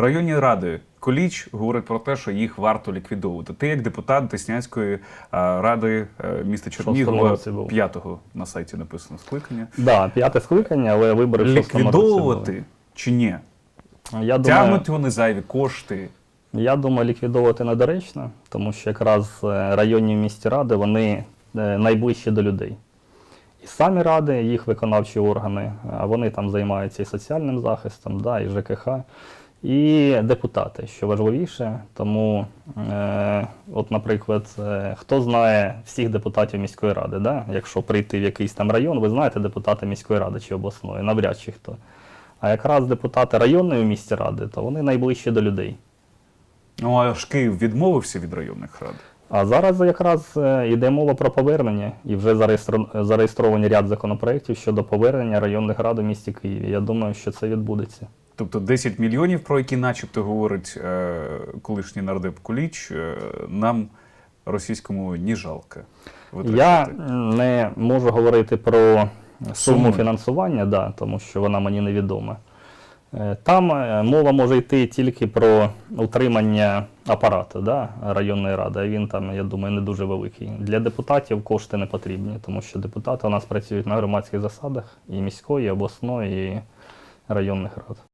Районні ради Коліч говорить про те, що їх варто ліквідовувати. Ти як депутат Деснянської ради е, міста Чернігова п'ятого на сайті написано скликання. Да, п'яте скликання, але вибори Ліквідовувати чи ні? Я думаю, Тягнуть вони зайві кошти. я думаю, ліквідовувати недоречно, тому що якраз е, районні міські ради вони е, найближчі до людей. І самі ради, їх виконавчі органи, а вони там займаються і соціальним захистом, да, і ЖКХ, і депутати, що важливіше. Тому, е, от, наприклад, е, хто знає всіх депутатів міської ради, да? якщо прийти в якийсь там район, ви знаєте депутати міської ради чи обласної, навряд чи хто. А якраз депутати районної місті ради, то вони найближчі до людей. Ну а ж Київ відмовився від районних рад. А зараз якраз е, йде мова про повернення, і вже зареєстро- зареєстровані ряд законопроєктів щодо повернення районних рад у місті Києві. Я думаю, що це відбудеться. Тобто 10 мільйонів, про які начебто говорить е, колишній нардеп Куліч, е, нам російському ні жалко. Я не можу говорити про суму фінансування, да, тому що вона мені невідома. Е, Там е, мова може йти тільки про утримання апарату да, районної ради. а Він там, я думаю, не дуже великий. Для депутатів кошти не потрібні, тому що депутати у нас працюють на громадських засадах і міської, і обласної, і районних рад.